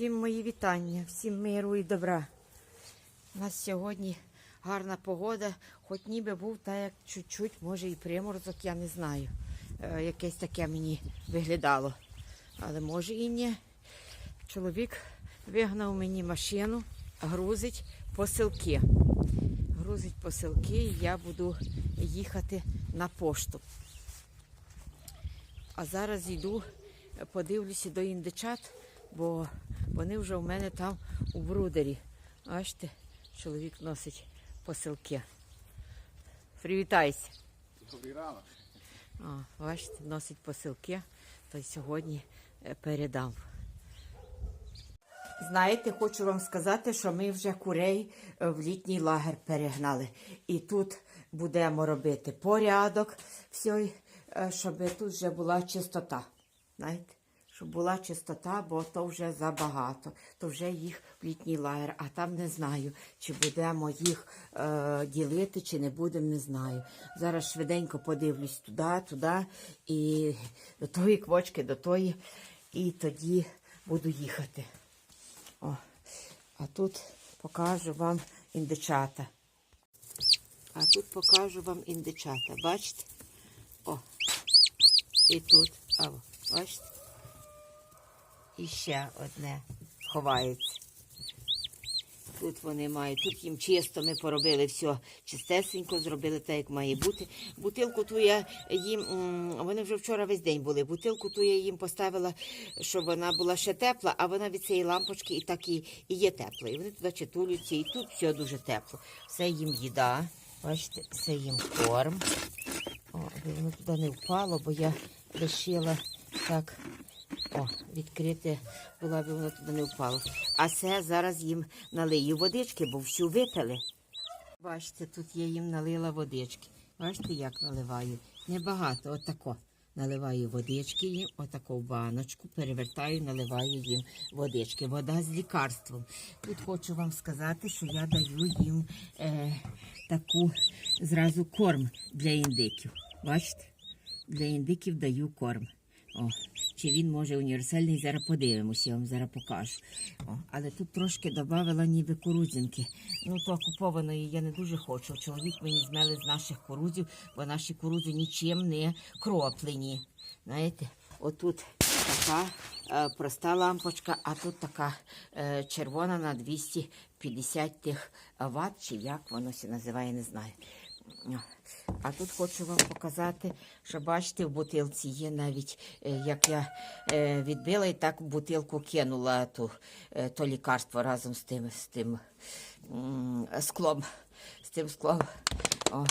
Всім мої вітання, всім миру і добра. У нас сьогодні гарна погода, хоч ніби був та як чуть-чуть, може і приморозок, я не знаю. Е, якесь таке мені виглядало. Але може і ні. Чоловік вигнав мені машину, грузить посилки. Грузить посилки, і я буду їхати на пошту. А зараз йду, подивлюся до індичат, бо вони вже у мене там у брудері. Бачите, чоловік носить посилки. Привітайся. Добрий ранок. О, бачите, носить посилки, то сьогодні е, передам. Знаєте, хочу вам сказати, що ми вже курей е, в літній лагер перегнали. І тут будемо робити порядок, все, щоб тут вже була чистота. Знаєте? Щоб була чистота, бо то вже забагато. То вже їх в літній лагер. А там не знаю, чи будемо їх е, ділити, чи не будемо, не знаю. Зараз швиденько подивлюсь туди, туди, і до тої квочки, до тої, і тоді буду їхати. О, а тут покажу вам індичата. А тут покажу вам індичата. Бачите? О. І тут. А, бачите? І ще одне ховається. Тут вони мають, тут їм чисто, ми поробили все чистесенько, зробили так, як має бути. Бутилку ту я їм, вони вже вчора весь день були. Бутилку ту я їм поставила, щоб вона була ще тепла, а вона від цієї лампочки і так і, і є тепла. І вони туди читулються, і тут все дуже тепло. Все їм їда. Бачите, це їм корм. О, воно туди не впало, бо я лишила так. О, відкрите було, аби воно туди не впало. А це зараз їм налию водички, бо всю випили. Бачите, тут я їм налила водички. Бачите, як наливаю? Небагато, отако. Наливаю водички їм, отаку баночку, перевертаю, наливаю їм водички. Вода з лікарством. Тут хочу вам сказати, що я даю їм е, таку зразу корм для індиків. Бачите? Для індиків даю корм. О, чи він може універсальний, зараз подивимося, я вам зараз покажу. О, але тут трошки додавала ніби курудзинки. Ну, то окупованої я не дуже хочу. Чоловік мені змели з наших курудзів, бо наші курудзи нічим не кроплені. Знаєте, отут така е, проста лампочка, а тут така е, червона на 250 тих ватт, чи як воно називає, не знаю. А тут хочу вам показати, що бачите, в бутилці є навіть, е, як я е, відбила і так в бутилку кинула ту, е, то лікарство разом з тим, з тим склом. З тим склом. О.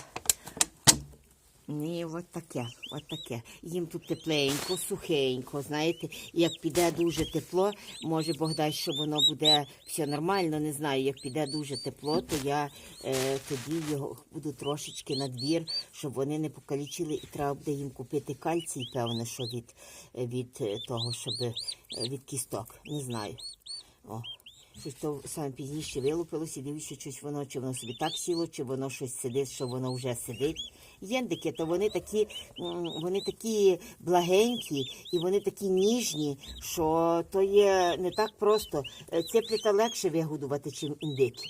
Ні, от таке, от таке. Їм тут тепленько, сухенько, знаєте, як піде дуже тепло, може Бог дасть, що воно буде все нормально, не знаю, як піде дуже тепло, то я е, тоді його буду трошечки на двір, щоб вони не покалічили, і треба буде їм купити кальцій, певне, що від, від е, того, щоб е, від кісток. Не знаю. О. Щось то саме пізніше вилупилося, дивлюся, щось воно, чи воно собі так сіло, чи воно щось сидить, що воно вже сидить. Єндики, то вони такі, вони такі благенькі і вони такі ніжні, що то є не так просто. Е, Цепліта легше вигодувати, чим індики.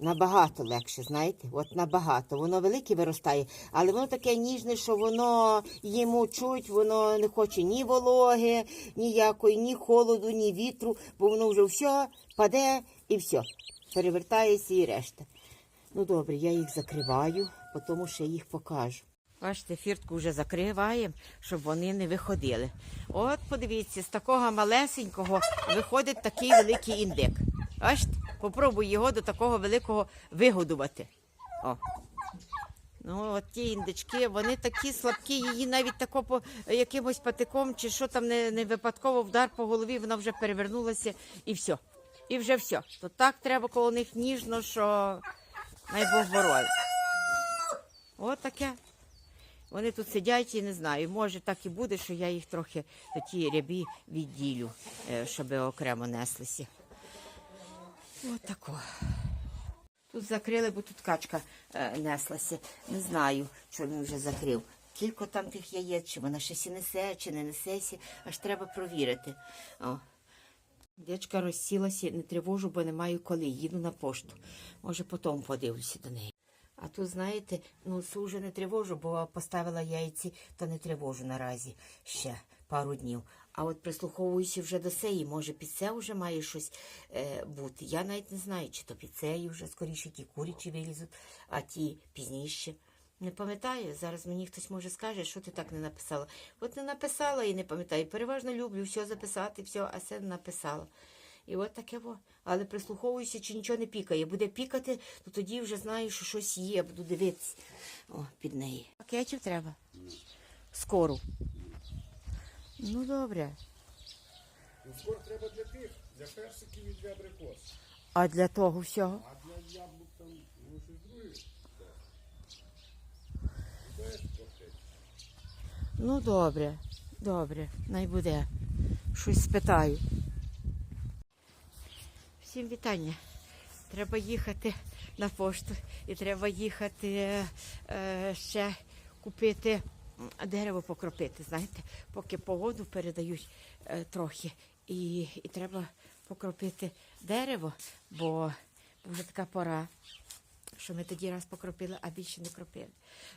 Набагато легше, знаєте, от набагато. Воно велике виростає, але воно таке ніжне, що воно йому чуть, воно не хоче ні вологи, ніякої, ні холоду, ні вітру, бо воно вже все паде і все. Перевертається і решта. Ну добре, я їх закриваю, тому ще їх покажу. Бачите, фіртку вже закриваємо, щоб вони не виходили. От подивіться, з такого малесенького виходить такий великий індик. Бачите, попробуй його до такого великого вигодувати. О. Ну, от ті індички, вони такі слабкі, її навіть тако по якимось патиком чи що там не, не випадково вдар по голові, вона вже перевернулася і все. І вже все. То так треба коло них ніжно, що най Бог боронить. От таке. Вони тут сидять і не знаю. Може так і буде, що я їх трохи ті рябі відділю, е, щоб окремо неслися. От тако. Тут закрили, бо тут качка е, неслася. Не знаю, що він вже закрив. Кілько там тих яєць, чи вона ще сі несе, чи не несеся, аж треба провірити. О. Дечка розсілася, не тривожу, бо не маю коли. Їду на пошту. Може, потім подивлюся до неї. А тут, знаєте, ну су вже не тривожу, бо поставила яйці, то не тривожу наразі ще пару днів. А от прислуховуюся вже до сеї, може під це вже має щось е, бути. Я навіть не знаю, чи то під цею вже скоріше ті курячі вилізуть, а ті пізніше. Не пам'ятаю, зараз мені хтось може скаже, що ти так не написала. От не написала і не пам'ятаю. Переважно люблю все записати, все, а це не написала. І от таке во. Але прислуховуюся, чи нічого не пікає. Буде пікати, то тоді вже знаю, що щось є, буду дивитися О, під неї. Пакетів треба? Скоро. Ну, добре. Ну, скоро треба для тих, для персиків і для абрикос. А для того всього? А для яблук там ну, щось друге. Знаєш, трохи. Ну, добре, добре, най буде. Щось спитаю. Всім вітання. Треба їхати на пошту і треба їхати е, ще купити дерево покропити. Знаєте, поки погоду передають е, трохи. І, і треба покропити дерево, бо вже така пора що ми тоді раз покропили, а більше не кропили.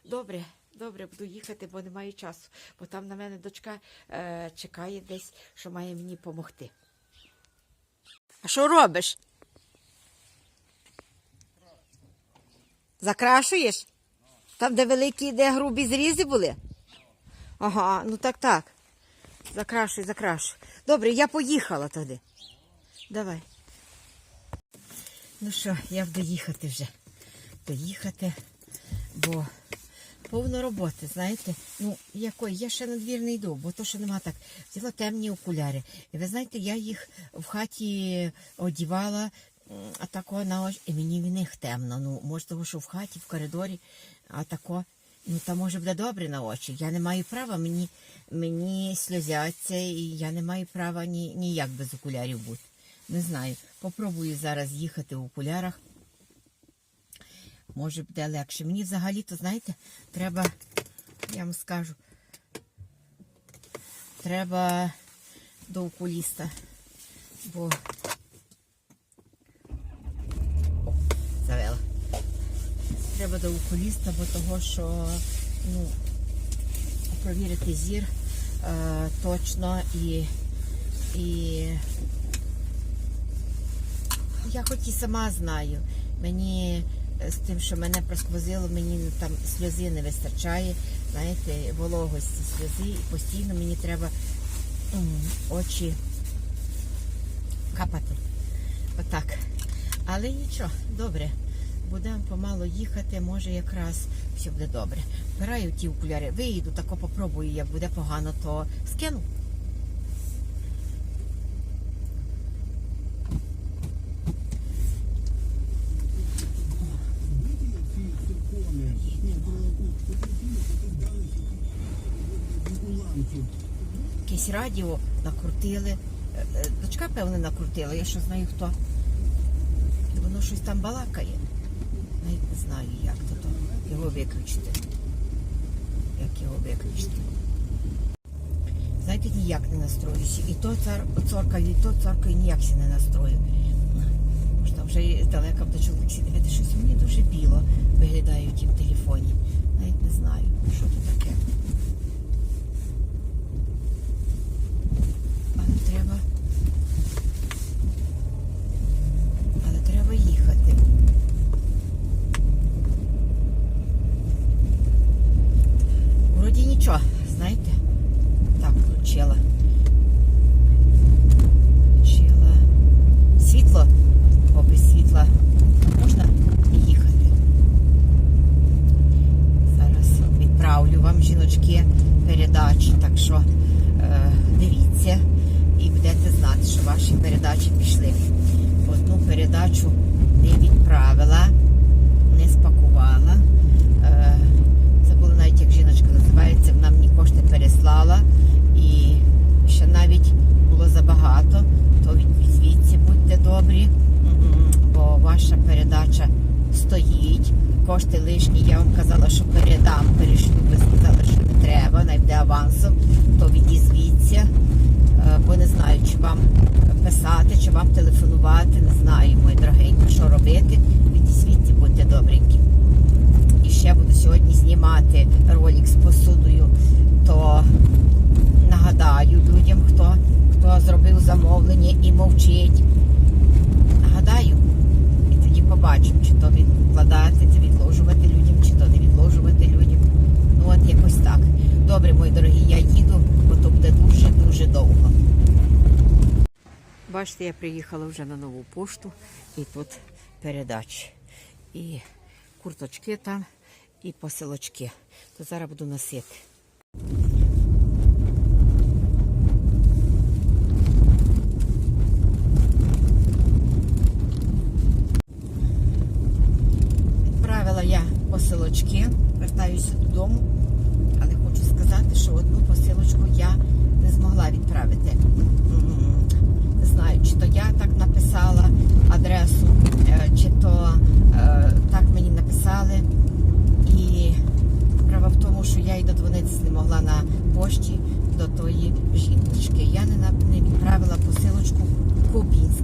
Добре, добре, буду їхати, бо не маю часу, бо там на мене дочка е, чекає десь, що має мені допомогти. А що робиш? Закрашуєш? Там, де великі, де грубі зрізи були? Ага, ну так, так. Закрашуй, закрашуй. Добре, я поїхала туди. Давай. Ну що, я буду їхати вже. Доїхати, бо повно роботи, знаєте. Ну, якої, я ще на двір не йду, бо то що нема так. Взяла темні окуляри. І ви знаєте, я їх в хаті одівала, а тако на очі, і мені в них темно. Ну, може, того, що в хаті, в коридорі, а тако. Ну, та може буде добре на очі. Я не маю права, мені, мені сльозяться, і я не маю права ні, ніяк без окулярів бути. Не знаю. Попробую зараз їхати в окулярах. Може буде легше. Мені взагалі, то знаєте, треба, я вам скажу, треба до окуліста, бо завела. Треба до окуліста, бо того, що ну, провірити зір е, точно і, і я хоч і сама знаю. Мені з тим, що мене просквозило, мені ну, там сльози не вистачає, знаєте, вологості сльози, і постійно мені треба очі капати. Отак. Але нічого, добре. Будемо помало їхати, може якраз все буде добре. Вбираю ті окуляри, виїду, тако попробую, як буде погано, то скину. Якесь радіо накрутили. Е, е, Дочка, певне, накрутила, я що знаю хто. І воно щось там балакає. Навіть не знаю, як то, то його виключити. Як його виключити. Знаєте, ніяк не настроюся. І то цар цоркаю, і то цоркаю, ніяк се не настрою. Може, там вже і здалека буде чоловік дивити, щось мені дуже біло виглядає в телефоні. Навіть не знаю, що це таке. Але треба. Але треба їхати. Вроді нічого, знаєте? Так, включила. Світло, бо без світла можна їхати. Зараз відправлю вам, жіночки, передачі, так що е, дивіться і будете знати, що ваші передачі пішли. Одну передачу не відправила, не спакувала. Е, забула навіть, як жіночка називається, вона мені кошти переслала. І ще навіть було забагато, то від- звідси будьте добрі, М-м, бо ваша передача стоїть. Кошти лишні, я вам казала, що передам, перешлю, ви сказали, що не треба, навіть авансом, то відізвіться. е, бо не знаю, чи вам писати, чи вам телефонувати. Не знаю, мої дорогенькі, що робити. Відізвіть, будьте добренькі. І ще буду сьогодні знімати ролик з посудою, то нагадаю людям, хто, хто зробив замовлення і мовчить. Побачимо, чи то відкладати, чи відложувати людям, чи то не відложувати людям. Ну от якось так. Добре, мої дорогі, я їду, бо то буде дуже-дуже довго. Бачите, я приїхала вже на нову пошту і тут передачі. І курточки там, і посилочки. То зараз буду носити. Відправила я посилочки, вертаюся додому, але хочу сказати, що одну посилочку я не змогла відправити. Не знаю, чи то я так написала адресу, е, чи то е, так мені написали. І справа в тому, що я й додзвонитися не могла на пошті до тої жіночки. Я не, відправила посилочку Кубінськ.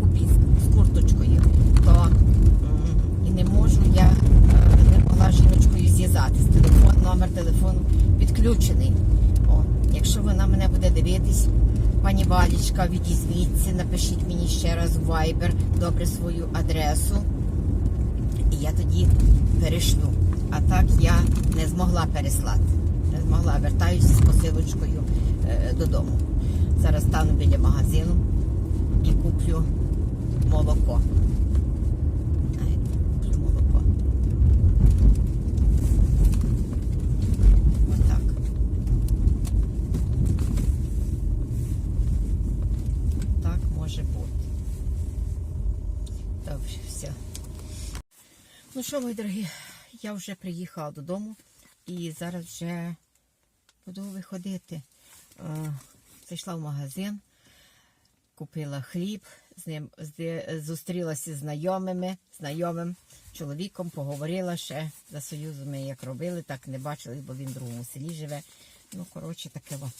Кубінськ з курточкою. То і не можу я е, не могла з жіночкою зв'язатись. Телефон, номер телефону підключений. О, якщо вона мене буде дивитись, пані Валічка, відізвіться, напишіть мені ще раз в Viber добре свою адресу. І я тоді перешлю. А так я не змогла переслати. Не змогла. Вертаюся з посилочкою е, додому. Зараз стану біля магазину і куплю молоко. Ай, Куплю молоко. Отак. Так може бути. Добре, все. Ну що, мої дорогі, я вже приїхала додому і зараз вже буду виходити. Е, Зайшла в магазин, купила хліб, з ним зустрілася з знайомими, знайомим чоловіком, поговорила ще за союзами, як робили, так не бачили, бо він в другому селі живе. Ну, коротше, таке. во.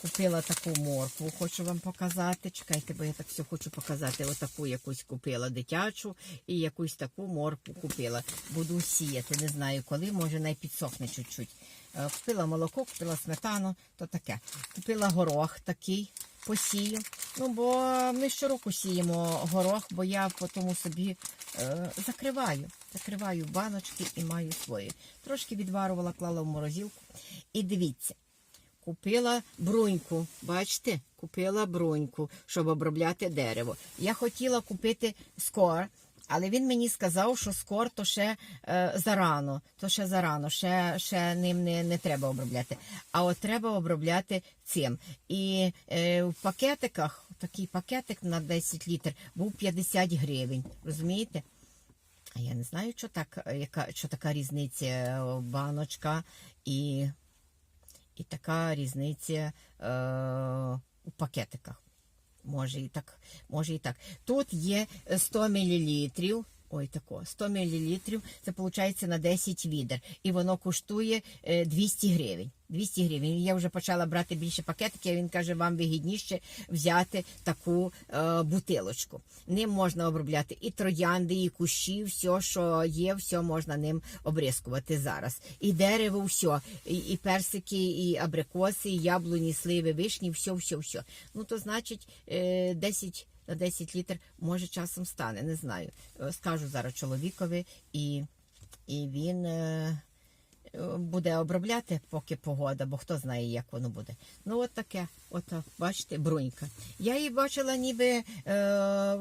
Купила таку моркву, хочу вам показати. Чекайте, бо я так все хочу показати. Отаку якусь купила дитячу і якусь таку моркву купила. Буду сіяти, не знаю коли, може най підсохне чуть-чуть. Е, Купила молоко, купила сметану, то таке. Купила горох такий, посію. Ну, бо ми щороку сіємо горох, бо я тому собі е, закриваю. Закриваю баночки і маю свої. Трошки відварувала, клала в морозилку. І дивіться, Купила бруньку, бачите? Купила бруньку, щоб обробляти дерево. Я хотіла купити скор, але він мені сказав, що скор то ще е, зарано, то ще зарано, ще, ще ним не, не треба обробляти. А от треба обробляти цим. І е, в пакетиках, такий пакетик на 10 літр, був 50 гривень. Розумієте? А я не знаю, що так, яка, що така різниця е, баночка і і така різниця е, у пакетиках. Може і так, може і так. Тут є 100 мл. Ой, тако, 100 мл, це виходить на 10 відер. І воно коштує е, 200 гривень. 200 гривень. Я вже почала брати більше пакетиків, він каже, вам вигідніше взяти таку е, бутилочку. Ним можна обробляти і троянди, і кущі, все, що є, все можна ним обрискувати зараз. І дерево, все, і, і персики, і абрикоси, і яблуні, сливи, вишні, все, все, все. Ну, то значить, е, 10 на 10 літр, може часом стане, не знаю. Е, Скажу зараз чоловікові, і, і він е, е, буде обробляти, поки погода, бо хто знає, як воно буде. Ну, от таке, от, бачите, брунька. Я її бачила ніби е,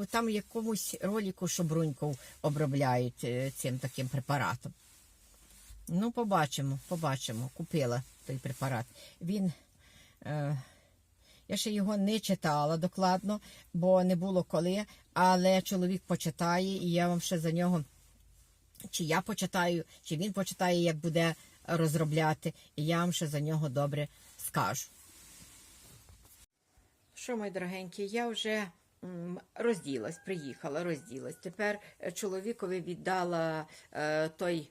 там в якомусь роліку, що бруньку обробляють е, цим таким препаратом. Ну, побачимо, побачимо. Купила той препарат. Він. Е, я ще його не читала докладно, бо не було коли. Але чоловік почитає, і я вам ще за нього, чи я почитаю, чи він почитає, як буде розробляти, і я вам ще за нього добре скажу. Що, мої дорогенькі, я вже розділась, приїхала, розділась. Тепер е, чоловікові віддала е, той,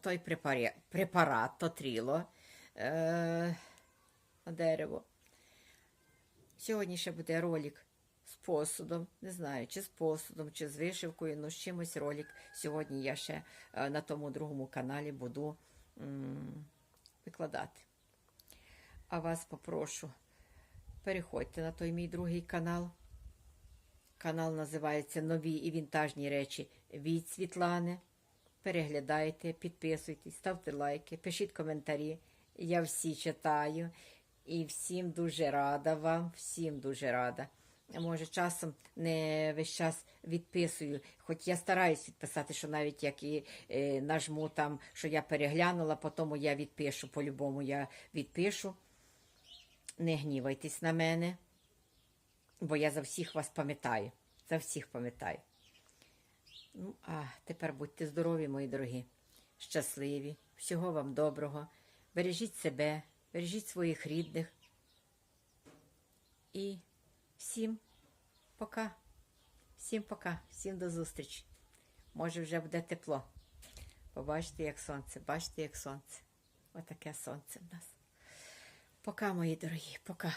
той препарат, препарат, то тріло е, на дерево. Сьогодні ще буде ролик з посудом. Не знаю, чи з посудом, чи з вишивкою, ну з чимось ролик. Сьогодні я ще е, на тому другому каналі буду викладати. А вас попрошу, переходьте на той мій другий канал. Канал називається Нові і вінтажні речі від Світлани. Переглядайте, підписуйтесь, ставте лайки, пишіть коментарі. Я всі читаю і всім дуже рада вам, всім дуже рада. Може, часом не весь час відписую, хоч я стараюсь відписати, що навіть як і е, нажму там, що я переглянула, потім я відпишу, по-любому я відпишу. Не гнівайтесь на мене, бо я за всіх вас пам'ятаю. За всіх пам'ятаю. Ну, а тепер будьте здорові, мої дорогі, щасливі, всього вам доброго. Бережіть себе, бережіть своїх рідних. І всім пока. Всім пока, всім до зустрічі. Може, вже буде тепло. Побачите, як сонце, бачите, як сонце. Отаке сонце в нас. Пока, мої дорогі, пока.